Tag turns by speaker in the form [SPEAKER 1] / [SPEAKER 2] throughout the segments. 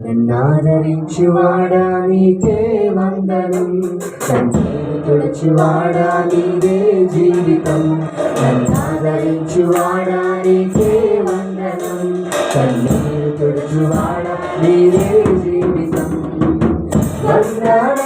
[SPEAKER 1] నన్నాదరించువాడా నీకే వందనం? నన్ను తుడిచివాడా నీదే జీవితం? నన్నాదరించువాడా నీకే వందనం? కన్నీరు తుడిచివాడా నీదే జీవితం? వందనం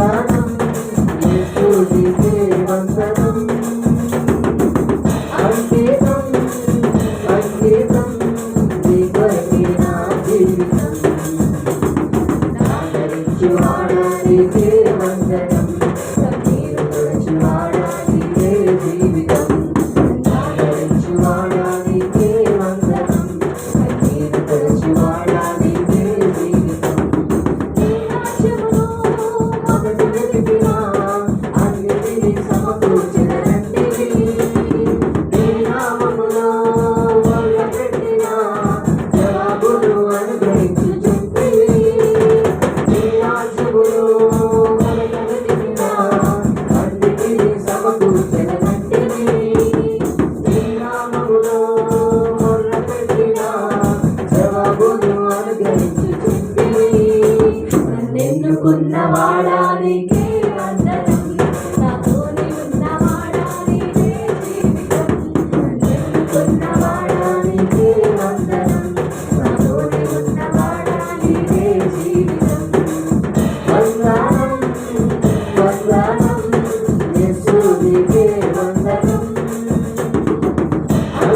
[SPEAKER 1] ప్రాణం